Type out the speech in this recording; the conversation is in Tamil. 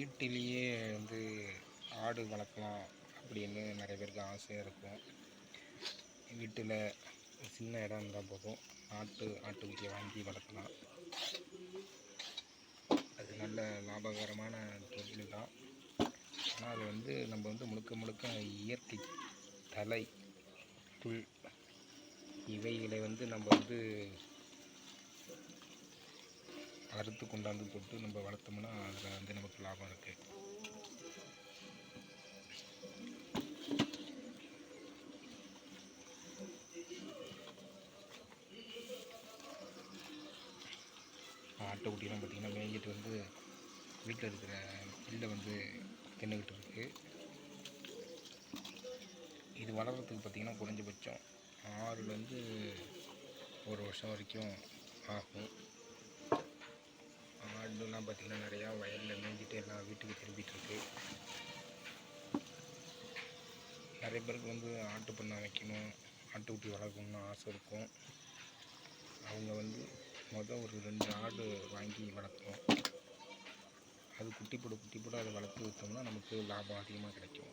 வீட்டிலேயே வந்து ஆடு வளர்க்கலாம் அப்படின்னு நிறைய பேருக்கு ஆசையாக இருக்கும். வீட்டில் சின்ன இடம் இருந்தால் போதும். ஆட்டு ஆட்டுக்குட்டியை வாங்கி வளர்க்கலாம். அது நல்ல லாபகரமான தொழில் தான். ஆனால் அது வந்து நம்ம வந்து முழுக்க முழுக்க இயற்கை தலை புல் இவைகளை வந்து நம்ம வந்து அறுத்து கொண்டாந்து போட்டு நம்ம வளர்த்தோம்னா அதில் லாபம் இருக்குது ஆட்டுக்குட்டிலாம் பார்த்திங்கன்னா மேய்ஞ்சிட்டு வந்து வீட்டில் இருக்கிற பில்லை வந்து தின்னுக்கிட்டு இருக்கு. இது வளர்கிறதுக்கு பார்த்திங்கன்னா குறைஞ்சபட்சம் ஆறுலேருந்து ஒரு வருஷம் வரைக்கும் ஆகும். பார்த்திங்கன்னா நிறையா வயலில் மேய்ஞ்சிட்டு எல்லாம் வீட்டுக்கு திரும்பிட்டு நிறைய பேருக்கு வந்து ஆட்டு பண்ணை வைக்கணும் ஆட்டுக்குட்டி வளர்க்கணும்னு ஆசை இருக்கும். அவங்க வந்து மொதல் ஒரு ரெண்டு ஆடு வாங்கி வளர்க்கணும் அது குட்டி போட குட்டி போட அதை வளர்த்து விற்றோம்னா நமக்கு லாபம் அதிகமாக கிடைக்கும்.